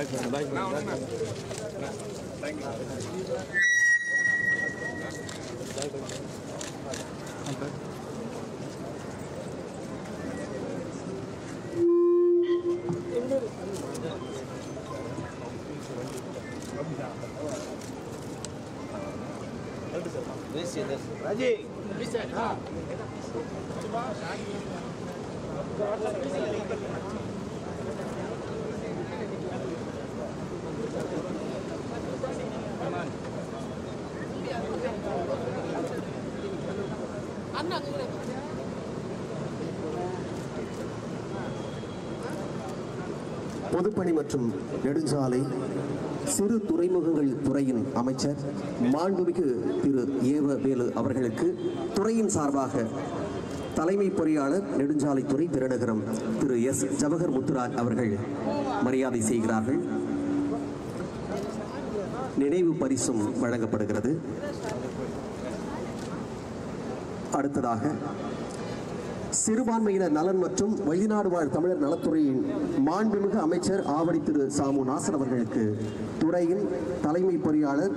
Back போயின back பொதுப்பணி மற்றும் நெடுஞ்சாலை சிறு துறைமுகங்கள் துறையின் அமைச்சர் மாண்புமிகு திரு ஏவ வேலு அவர்களுக்கு துறையின் சார்பாக தலைமை பொறியாளர் நெடுஞ்சாலைத்துறை பெருநகரம் திரு எஸ் ஜவஹர் முத்துராஜ் அவர்கள் மரியாதை செய்கிறார்கள். நினைவு பரிசும் வழங்கப்படுகிறது. அடுத்ததாக சிறுபான்மையினர் நலன் மற்றும் வெளிநாடு வாழ் தமிழர் நலத்துறையின் மாண்புமிகு அமைச்சர் ஆவடி திரு சாமு நாசர் அவர்களுக்கு துறையின் தலைமை பொறியாளர்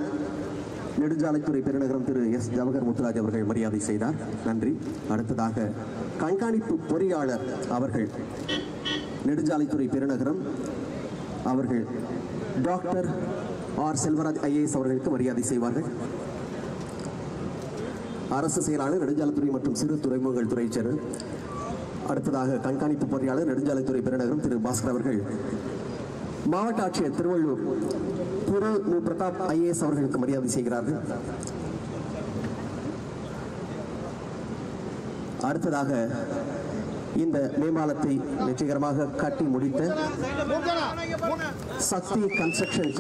நெடுஞ்சாலைத்துறை பெருநகரம் திரு எஸ் ஜவஹர் முத்துராஜ் அவர்கள் மரியாதை செய்தார். நன்றி. அடுத்ததாக கண்காணிப்பு பொறியாளர் அவர்கள் நெடுஞ்சாலைத்துறை பெருநகரம் அவர்கள் டாக்டர் ஆர் செல்வராஜ் ஐஏஎஸ் அவர்களுக்கு மரியாதை செய்வார்கள். அரசு செயலாளர் நெடுஞ்சாலைத்துறை மற்றும் சிறு துறைமுகங்கள் துறை செயலர். அடுத்ததாக கண்காணிப்பு பொறியாளர் நெடுஞ்சாலைத்துறை பெருநகரம் திரு பாஸ்கர் அவர்கள். மாவட்ட ஆட்சியர் திருவள்ளூர் திரு மு. பிரதாப் ஐஏஎஸ் அவர்களுக்கு மரியாதை செய்கிறார்கள். அடுத்ததாக இந்த மேம்பாலத்தை வெற்றிகரமாக கட்டி முடித்த Shakti construction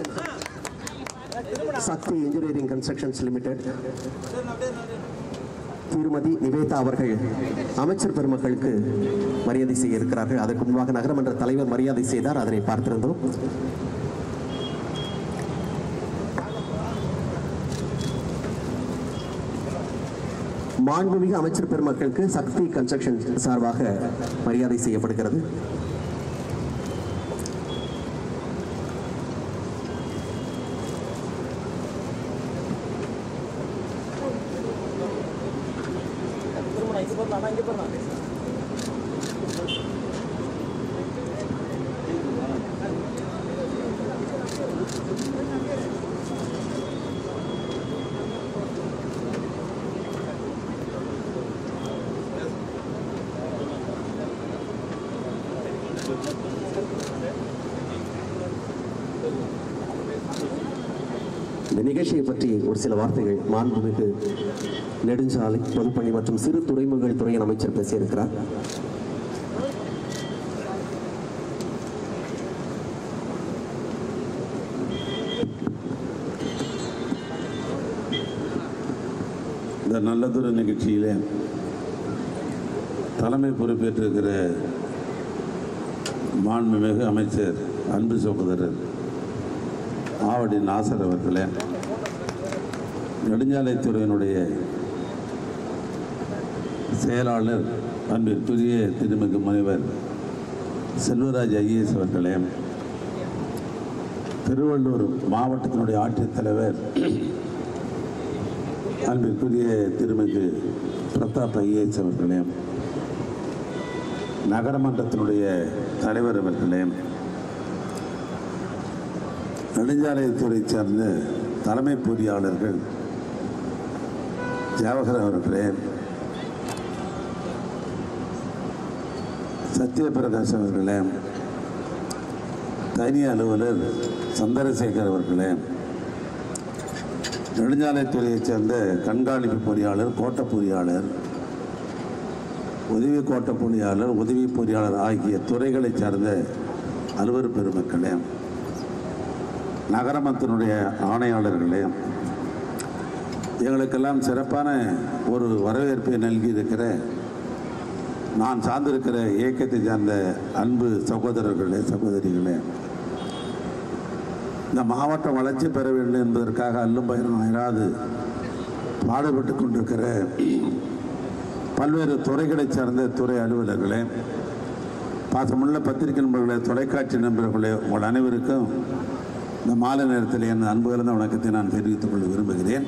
Shakti engineering constructions limited திருமதி நிவேதா அவர்கள் அமைச்சர் பெருமக்களுக்கு மரியாதை செய்ய இருக்கிறார்கள். அதற்கு முன்பாக நகரமன்ற தலைவர் மரியாதை செய்தார். அதனை பார்த்திருந்தோம். மாண்புமிகு அமைச்சர் பெருமக்களுக்கு சக்தி கன்ஸ்ட்ரக்ஷன் சார்பாக மரியாதை செய்யப்படுகிறது. ஒரு சில வார்த்தைகள் மாண்புமிகு நெடுஞ்சாலை பொதுப்பணி மற்றும் சிறு துறைமுகங்கள் துறையின் அமைச்சர் பேசியிருக்கிறார். இந்த நல்லதொரு நிகழ்ச்சியில தலைமை பொறுப்பேற்றிருக்கிற மாண்புமிகு அமைச்சர் அன்பு சகோதரர் ஆவடி நாசர் அவர்களே நெடுஞ்சாலைத்துறையினுடைய செயலாளர் அன்பிற்குரிய திருமிகு முனைவர் செல்வராஜ் ஐஏஎஸ் அவர்களே திருவள்ளூர் மாவட்டத்தினுடைய ஆட்சித்தலைவர் அன்பிற்குரிய திருமிகு பிரதாப் ஐஏஎஸ் அவர்களே நகரமன்றத்தினுடைய தலைவர் அவர்களே நெடுஞ்சாலைத்துறை சார்ந்த தலைமை பொறியாளர்கள் ஜவஹர் அவர்களே சத்யபிரகாஷ் அவர்களே தனி அலுவலர் சந்திரசேகர் அவர்களே நெடுஞ்சாலைத்துறையைச் சேர்ந்த கண்காணிப்பு பொறியாளர் கோட்ட பொறியாளர் உதவி கோட்ட பொறியாளர் உதவி பொறியாளர் ஆகிய துறைகளைச் சார்ந்த அலுவலர் பெருமக்களே நகரமத்தினுடைய ஆணையாளர்களே எங்களுக்கெல்லாம் சிறப்பான ஒரு வரவேற்பை நல்கி இருக்கிற நான் சார்ந்திருக்கிற இயக்கத்தை சார்ந்த அன்பு சகோதரர்களே சகோதரிகளே இந்த மாவட்டம் வளர்ச்சி பெற வேண்டும் என்பதற்காக அல்லும் பயணம் அயராது பாடுபட்டு கொண்டிருக்கிற பல்வேறு துறைகளைச் சார்ந்த துறை அலுவலர்களே பாசமுள்ள பத்திரிகை நண்பர்களே தொலைக்காட்சி நண்பர்களே உங்கள் அனைவருக்கும் இந்த மாலை நேரத்தில் என் அன்பு கலந்த வணக்கத்தை நான் தெரிவித்துக் கொள்ள விரும்புகிறேன்.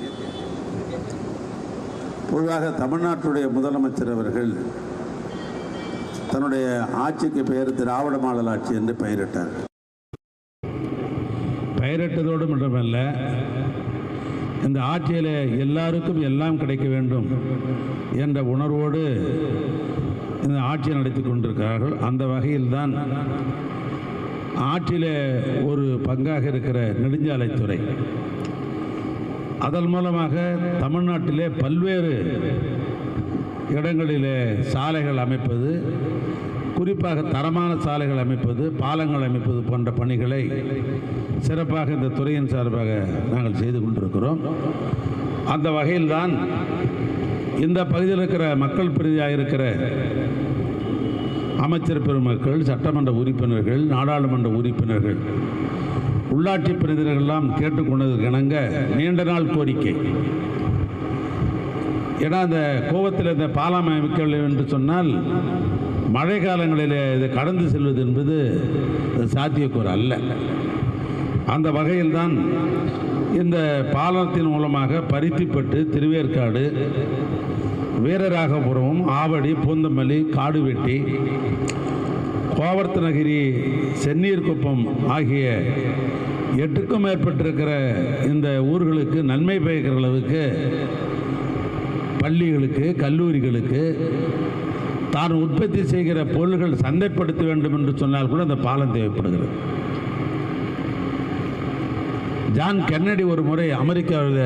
பொதுவாக தமிழ்நாட்டுடைய முதலமைச்சர் அவர்கள் தன்னுடைய ஆட்சிக்கு பெயர் திராவிட மாடல் ஆட்சி என்று பெயரிட்டார். பெயரிட்டதோடு மட்டுமல்ல இந்த ஆட்சியில் எல்லாருக்கும் எல்லாம் கிடைக்க வேண்டும் என்ற உணர்வோடு இந்த ஆட்சியை நடத்தி கொண்டிருக்கிறார்கள். அந்த வகையில்தான் ஆட்சியில் ஒரு பங்காக இருக்கிற நெடுஞ்சாலைத்துறை அதன் மூலமாக தமிழ்நாட்டிலே பல்வேறு இடங்களிலே சாலைகள் அமைப்பது குறிப்பாக தரமான சாலைகள் அமைப்பது பாலங்கள் அமைப்பது போன்ற பணிகளை சிறப்பாக இந்த துறையின் சார்பாக நாங்கள் செய்து கொண்டிருக்கிறோம். அந்த வகையில்தான் இந்த பகுதியில் இருக்கிற மக்கள் பிரதியாக இருக்கிற அமைச்சர் பெருமக்கள் சட்டமன்ற உறுப்பினர்கள் நாடாளுமன்ற உறுப்பினர்கள் உள்ளாட்சி பிரதிநிதிகளெல்லாம் கேட்டுக்கொண்டதற்கு இணங்க நீண்ட நாள் கோரிக்கை. ஏன்னா அந்த கோவத்தில் இந்த பாலம் அமைக்கவில்லை என்று சொன்னால் மழை காலங்களில் இது கடந்து செல்வது என்பது சாத்தியக்கூறு அல்ல. அந்த வகையில்தான் இந்த பாலத்தின் மூலமாக பருத்திப்பட்டு திருவேற்காடு வீரராகபுரம் ஆவடி பூந்தமல்லி காடுவெட்டி கோவர்த்தனகிரி சென்னீர்குப்பம் ஆகிய எட்டுக்கும் மேற்பட்டிருக்கிற இந்த ஊர்களுக்கு நன்மை பயக்கிற அளவுக்கு பள்ளிகளுக்கு கல்லூரிகளுக்கு தான் உற்பத்தி செய்கிற பொருள்கள் சந்தைப்படுத்த வேண்டும் என்று சொன்னால் கூட அந்த பாலம் தேவைப்படுகிறது. ஜான் கென்னடி ஒரு முறை அமெரிக்காவில்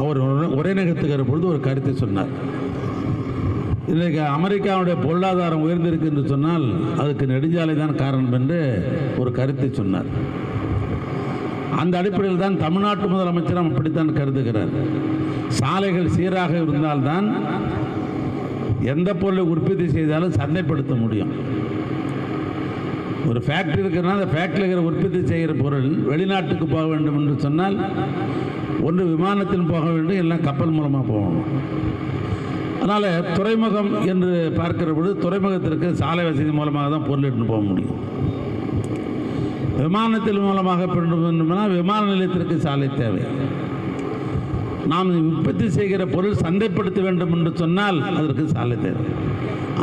அவர் உரைநகர்த்துகிற பொழுது ஒரு கருத்தை சொன்னார். இன்றைக்கு அமெரிக்காவுடைய பொருளாதாரம் உயர்ந்திருக்கு என்று சொன்னால் அதுக்கு நெடுஞ்சாலை தான் காரணம் என்று ஒரு கருத்தை சொன்னார். அந்த அடிப்படையில் தான் தமிழ்நாட்டு முதலமைச்சரும் அப்படித்தான் கருதுகிறார். சாலைகள் சீராக இருந்தால்தான் எந்த பொருளை உற்பத்தி செய்தாலும் சந்தைப்படுத்த முடியும். ஒரு ஃபேக்ட்ரி இருக்கிறனா அந்த ஃபேக்ட்ரியில் இருக்கிற உற்பத்தி செய்கிற பொருள் வெளிநாட்டுக்கு போக வேண்டும் என்று சொன்னால் ஒன்று விமானத்தில் போக வேண்டும் இல்லை கப்பல் மூலமாக போகணும். அதனால் துறைமுகம் என்று பார்க்கிற பொழுது துறைமுகத்திற்கு சாலை வசதி மூலமாக தான் பொருள் எடுத்துன்னு போக முடியும். விமானத்தில் மூலமாக பெற்று விமான நிலையத்திற்கு சாலை தேவை. நாம் உற்பத்தி செய்கிற பொருள் சந்தைப்படுத்த வேண்டும் என்று சொன்னால் அதற்கு சாலை தேவை.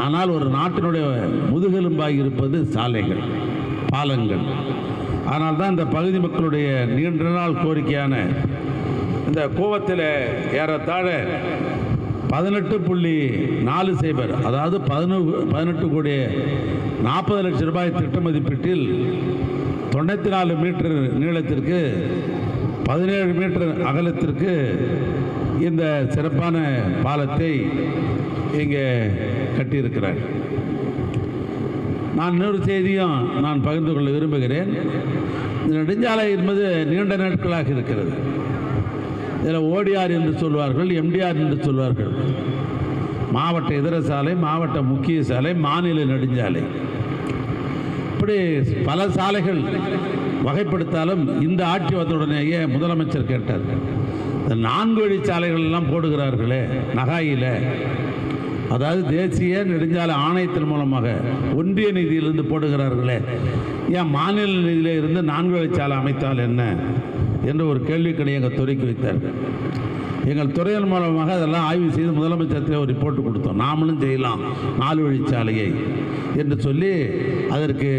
ஆனால் ஒரு நாட்டினுடைய முதுகெலும்பாக இருப்பது சாலைகள் பாலங்கள். ஆனால் தான் இந்த பகுதி மக்களுடைய நீண்ட நாள் கோரிக்கையான இந்த கோவத்தில் ஏறத்தாழ பதினெட்டு புள்ளி நாலு சைபர் அதாவது பதினொன்று பதினெட்டு கோடி நாற்பது லட்சம் ரூபாய் திட்ட மதிப்பீட்டில் தொண்ணூற்றி நாலு மீட்டர் நீளத்திற்கு பதினேழு மீட்டர் அகலத்திற்கு இந்த சிறப்பான பாலத்தை இங்கே கட்டியிருக்கிறார். நான் இன்னொரு செய்தியும் நான் பகிர்ந்து கொள்ள விரும்புகிறேன். இந்த நெடுஞ்சாலை என்பது நீண்ட நாட்களாக இருக்கிறது. இதில் ஓடிஆர் என்று சொல்வார்கள் எம்டிஆர் என்று சொல்வார்கள். மாவட்ட இதர சாலை மாவட்ட முக்கிய சாலை மாநில நெடுஞ்சாலை. இப்படி பல சாலைகள் வகைப்படுத்தாலும் இந்த ஆட்சி வந்தவுடனேயே முதலமைச்சர் கேட்டார். இந்த நான்கு வழி சாலைகள் எல்லாம் போடுகிறார்களே நகாயில. அதாவது தேசிய நெடுஞ்சாலை ஆணையத்தின் மூலமாக ஒன்றிய நிதியிலிருந்து போடுகிறார்களே. ஏன் மாநில நிதியிலிருந்து நான்கு வழிச்சாலை அமைத்தால் என்ன? என்று ஒரு கேள்விக்கணி எங்கள் துறைக்கு வைத்தார்கள் எங்கள் துறையின் மூலமாக அதெல்லாம் ஆய்வு செய்து முதலமைச்சரத்தில் ஒரு ரிப்போர்ட் கொடுத்தோம். நாமளும் செய்யலாம். நாலு வழிச்சாலையை என்று சொல்லி அதற்கு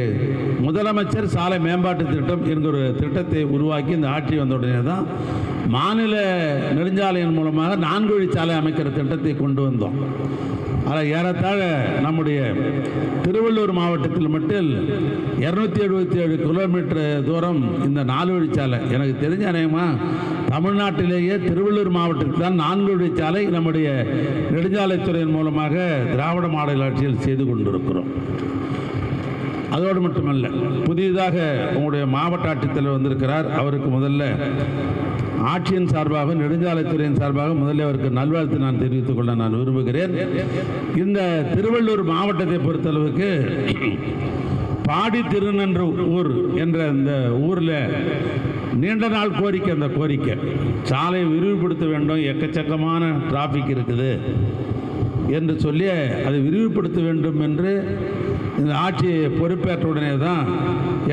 முதலமைச்சர் சாலை மேம்பாட்டு திட்டம் என்கிற ஒரு திட்டத்தை உருவாக்கி இந்த ஆட்சி வந்த உடனே தான் மாநில நெடுஞ்சாலையின் மூலமாக நான்கு வழிச்சாலை அமைக்கிற திட்டத்தை கொண்டு வந்தோம். அதில் ஏறத்தாழ நம்முடைய திருவள்ளூர் மாவட்டத்தில் மட்டும் இரநூத்தி எழுபத்தி ஏழு கிலோமீட்டர் தூரம் இந்த நாலு வழிச்சாலை எனக்கு தெரிஞ்ச அநேகமாக தமிழ்நாட்டிலேயே திருவள்ளூர் மாவட்டத்தில் தான் நான்கு வழிச்சாலை நம்முடைய நெடுஞ்சாலைத்துறையின் மூலமாக திராவிட மாடல் ஆட்சியில் செய்து கொண்டிருக்கிறோம். அதோடு மட்டுமல்ல புதிதாக உங்களுடைய மாவட்ட ஆட்சித்தலைவர் வந்திருக்கிறார். அவருக்கு முதல்ல ஆட்சியின் சார்பாக நெடுஞ்சாலைத்துறையின் சார்பாக முதல்ல அவருக்கு நல்வாழ்த்து நான் தெரிவித்துக் கொள்ள நான் விரும்புகிறேன். இந்த திருவள்ளூர் மாவட்டத்தை பொறுத்தளவுக்கு பாடி திருநன்ற ஊர் என்ற இந்த ஊரில் நீண்ட நாள் கோரிக்கை அந்த கோரிக்கை. சாலையை விரிவுபடுத்த வேண்டும் எக்கச்சக்கமான டிராஃபிக் இருக்குது. என்று சொல்லி அதை விரிவுபடுத்த வேண்டும் என்று இந்த ஆட்சி பொறுப்பேற்ற உடனே தான்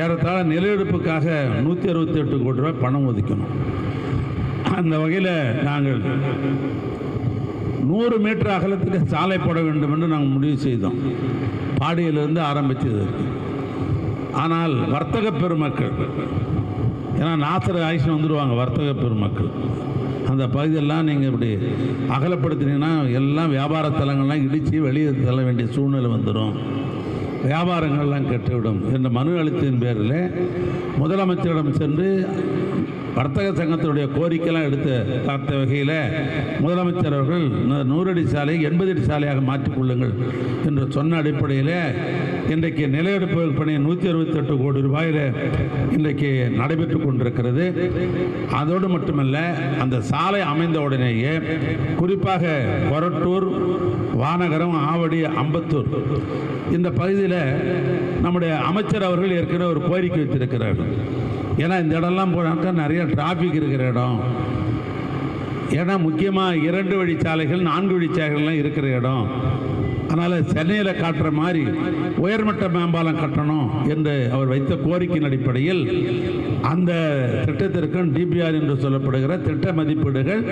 ஏறத்தாழ நிலையெடுப்புக்காக நூற்றி அறுபத்தி எட்டு கோடி ரூபாய் பணம் ஒதுக்கணும். அந்த வகையில் நாங்கள் நூறு மீட்டர் அகலத்துக்கு சாலை போட வேண்டும் என்று நாங்கள் முடிவு செய்தோம். பாடியிலிருந்து ஆரம்பித்தது. ஆனால் வர்த்தக பெருமக்கள் ஏன்னா நாசர் ஆயுஷன் வந்துடுவாங்க வர்த்தக பெருமக்கள். அந்த பகுதியெல்லாம் நீங்கள் இப்படி அகலப்படுத்தினீங்கன்னா எல்லாம் வியாபார தலங்கள்லாம் இடித்து வெளியே தள்ள வேண்டிய சூழ்நிலை வந்துடும் வியாபாரங்கள்லாம் கெட்டுவிடும். என்ற மனு அழுத்தின் பேரில் முதலமைச்சரிடம் சென்று வர்த்தக சங்கத்தினுடைய கோரிக்கைலாம் எடுத்து பார்த்த வகையில் முதலமைச்சர் அவர்கள் நூ- நூறடி சாலை எண்பது அடி சாலையாக மாற்றிக்கொள்ளுங்கள் என்று சொன்ன அடிப்படையில் இன்றைக்கு நிலையெடுப்பு பணி நூற்றி அறுபத்தெட்டு கோடி ரூபாயில் இன்றைக்கு நடைபெற்று கொண்டிருக்கிறது. அதோடு மட்டுமல்ல அந்த சாலை அமைந்த உடனேயே குறிப்பாக கொரட்டூர் வானகரம் ஆவடி அம்பத்தூர். இந்த பகுதியில் நம்முடைய அமைச்சர் அவர்கள் ஏற்கனவே ஒரு கோரிக்கை வைத்திருக்கிறார்கள் ஏன்னா இந்த இடம்லாம் போனாக்கா நிறைய டிராஃபிக் இருக்கிற இடம். ஏன்னா முக்கியமாக இரண்டு வழிச்சாலைகள் நான்கு வழிச்சாலைகள்லாம் இருக்கிற இடம். அதனால் சென்னையில் காட்டுற மாதிரி உயர்மட்ட மேம்பாலம் கட்டணும் என்று அவர் வைத்த கோரிக்கையின் அடிப்படையில் அந்த திட்டத்திற்கும் டிபிஆர் என்று சொல்லப்படுகிற திட்ட மதிப்பீடுகள்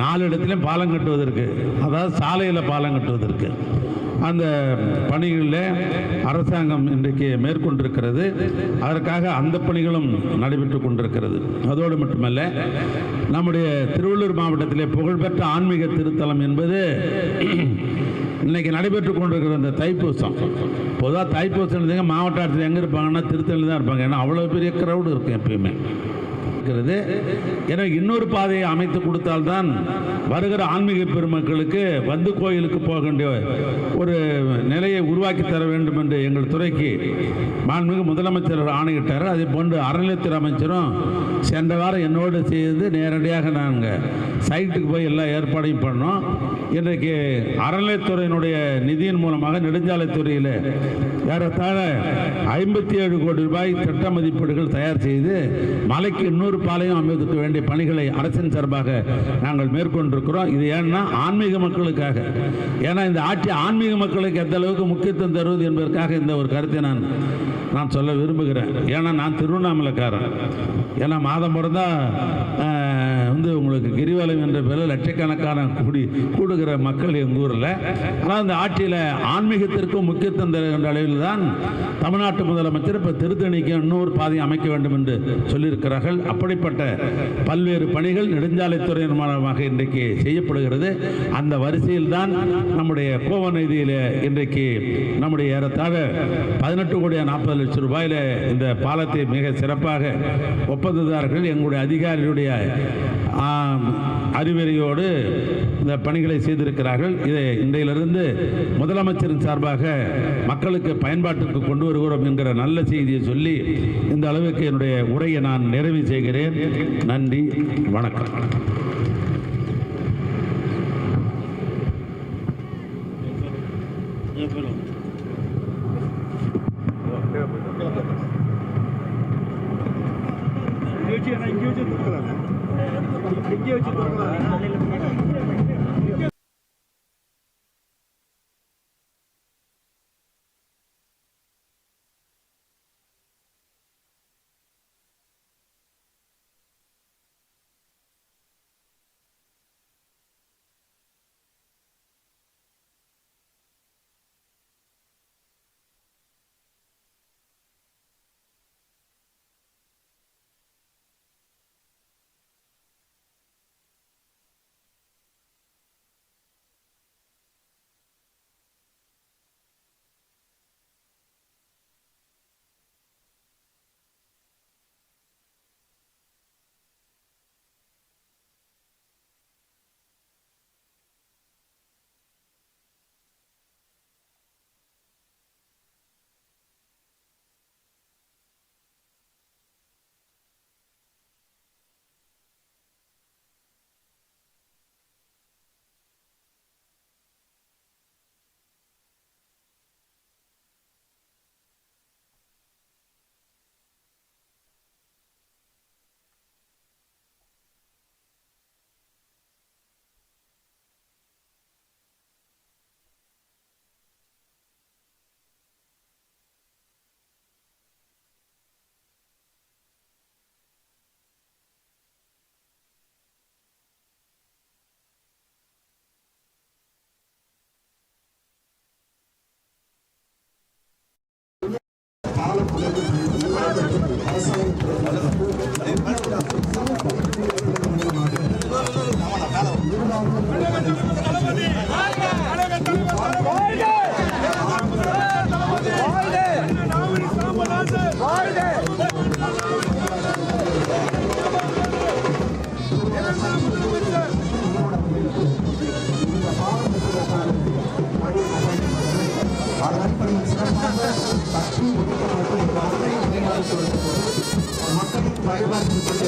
நாலு இடத்துலையும் பாலம் கட்டுவதற்கு அதாவது சாலையில் பாலம் கட்டுவதற்கு. அந்த பணிகளில் அரசாங்கம் இன்றைக்கு மேற்கொண்டிருக்கிறது. அதற்காக அந்த பணிகளும் நடைபெற்று கொண்டிருக்கிறது. அதோடு மட்டுமல்ல நம்முடைய திருவள்ளூர் மாவட்டத்திலே புகழ்பெற்ற ஆன்மீக திருத்தலம் என்பது இன்னைக்கு நடைபெற்று கொண்டிருக்கிற அந்த தைப்பூசம். பொதுவாக தைப்பூசம் இருந்தீங்க மாவட்ட ஆட்சியர் எங்கே இருப்பாங்கன்னா திருத்தணியில் தான் இருப்பாங்க. ஏன்னா அவ்வளோ பெரிய க்ரௌடு இருக்கும் எப்பயுமே. இருக்கிறது. எனவே இன்னொரு பாதையை அமைத்து கொடுத்தால்தான் வருகிற ஆன்மீக பெருமக்களுக்கு வந்து கோயிலுக்கு போக வேண்டிய ஒரு நிலையை உருவாக்கி தர வேண்டும் என்று எங்கள் துறைக்கு மாண்புமிகு முதலமைச்சர் ஆணையிட்டார். அதே போன்று அறநிலையத்துறை அமைச்சரும் சென்ற வாரம் என்னோடு செய்து நேரடியாக நாங்கள் சைட்டுக்கு போய் எல்லா ஏற்பாடையும் பண்ணோம். இன்றைக்கு அறநிலைத்துறையினுடைய நிதியின் மூலமாக நெடுஞ்சாலைத்துறையில் ஏறத்தாழ ஐம்பத்தி ஏழு கோடி ரூபாய் திட்ட மதிப்பீடுகள் தயார் செய்து மலைக்கு இன்னொரு பாளையம் அமைவதற்கு வேண்டிய பணிகளை அரசின் சார்பாக நாங்கள் மேற்கொண்டிருக்கிறோம். இது ஏன்னா ஆன்மீக மக்களுக்காக. ஏன்னா இந்த ஆட்சி ஆன்மீக மக்களுக்கு எந்த அளவுக்கு முக்கியத்துவம் தருவது என்பதற்காக இந்த ஒரு கருத்தை நான் நான் சொல்ல விரும்புகிறேன். ஏன்னா நான் திருவண்ணாமலைக்காரன். ஏன்னா மாதம் பிறந்தா வந்து உங்களுக்கு கிரிவலம் என்ற பேரில் லட்சக்கணக்கான கூடி கூடுகிற மக்கள் எங்கள் ஊரில். ஆனால் இந்த ஆட்சியில் ஆன்மீகத்திற்கும் முக்கியத்துவம் தருகின்ற அளவில் தான் தமிழ்நாட்டு முதலமைச்சர் இப்போ திருத்தணிக்கு இன்னொரு பாதையை அமைக்க வேண்டும் என்று சொல்லியிருக்கிறார்கள். அப்படிப்பட்ட பல்வேறு பணிகள் நெடுஞ்சாலைத்துறை மூலமாக இன்றைக்கு செய்யப்படுகிறது. அந்த வரிசையில் தான் நம்முடைய கோவநதியில் இன்றைக்கு நம்முடைய ஏறத்தாழ பதினெட்டு கோடி நாற்பது லட்சம் ரூபாயில் இந்த பாலத்தை மிக சிறப்பாக ஒப்பந்ததாரர்கள் எங்களுடைய அதிகாரிகளுடைய அறிவுரையோடு இந்த பணிகளை செய்திருக்கிறார்கள். இதை இன்றையிலிருந்து முதலமைச்சரின் சார்பாக மக்களுக்கு பயன்பாட்டிற்கு கொண்டு வருகிறோம் என்கிற நல்ல செய்தியை சொல்லி இந்த அளவுக்கு என்னுடைய உரையை நான் நிறைவு செய்கிறேன். நன்றி வணக்கம். இங்கே வச்சு இங்கே வச்சு தூக்கலாம்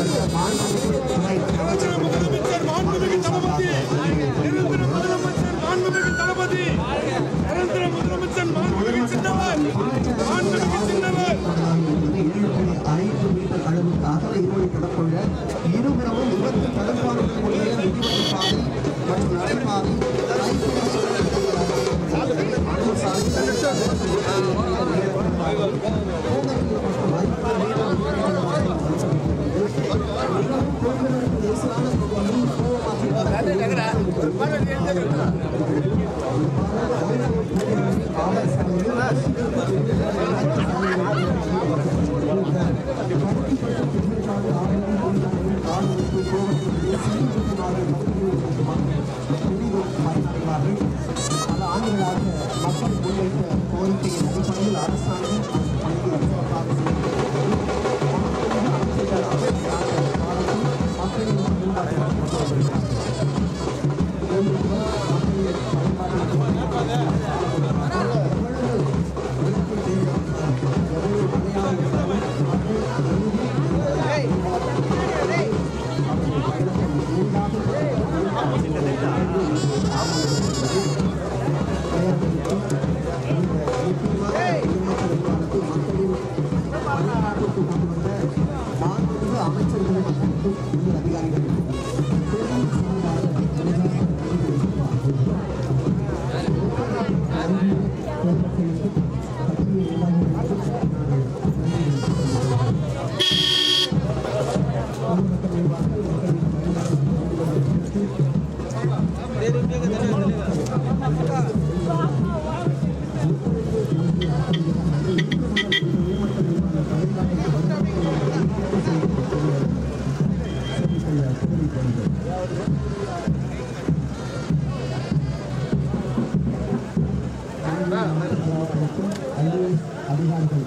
mais.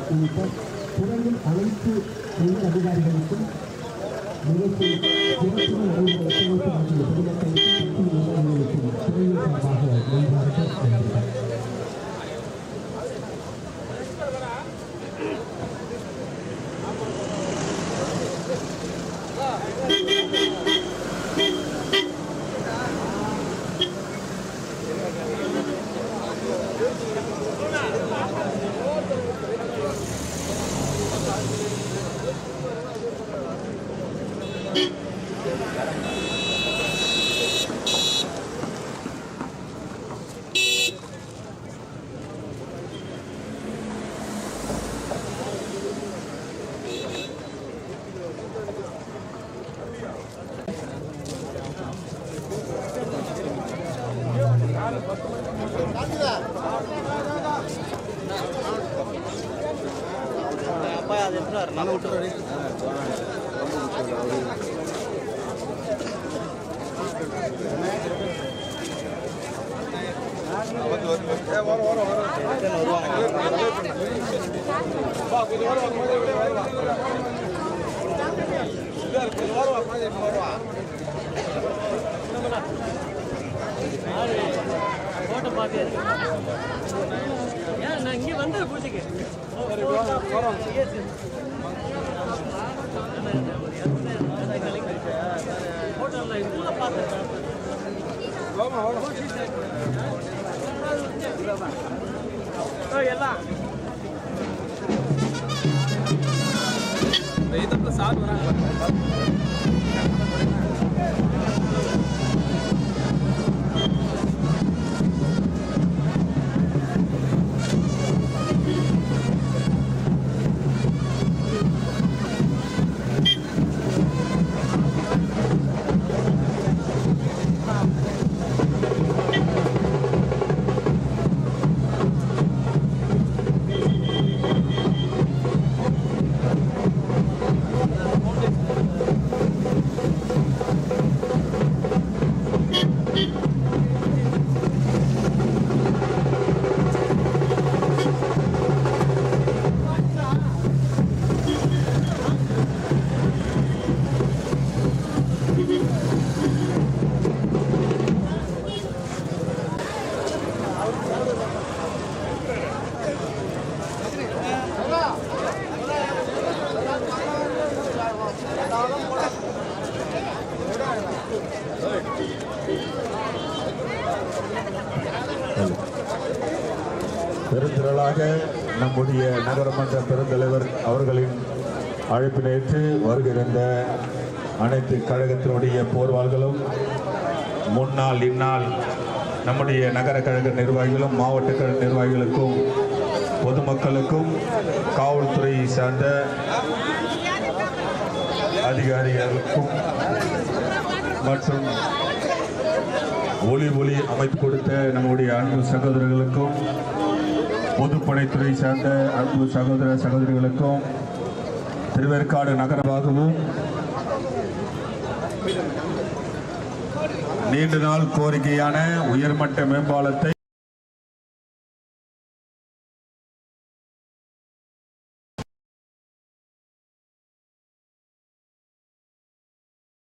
உள்ளிட்ட துறையின் அனைத்து உயர் அதிகாரிகளுக்கும் நிகழ்ச்சி சிறப்பு நடைபெற பொதுமக்களுக்கும் துறையில் போட்டோ பார்த்து ஏன் நான் இங்கே வந்தது பூஜைக்கு போட்டோவில் பார்த்தேன் ಎಲ್ಲ அழைப்பினைத்து வருகிறந்த அனைத்து கழகத்தினுடைய போர்வாள்களும் முன்னாள் இந்நாள் நம்முடைய நகர கழக நிர்வாகிகளும் மாவட்ட கழக நிர்வாகிகளுக்கும் பொதுமக்களுக்கும் காவல்துறையை சார்ந்த அதிகாரிகளுக்கும் மற்றும் ஒளி ஒளி அமைத்து கொடுத்த நம்முடைய அன்பு சகோதரர்களுக்கும் பொதுப்படைத்துறை சார்ந்த அன்பு சகோதர சகோதரிகளுக்கும் திருவேற்காடு நகரமாகவும் நீண்ட நாள் கோரிக்கையான உயர்மட்ட மேம்பாலத்தை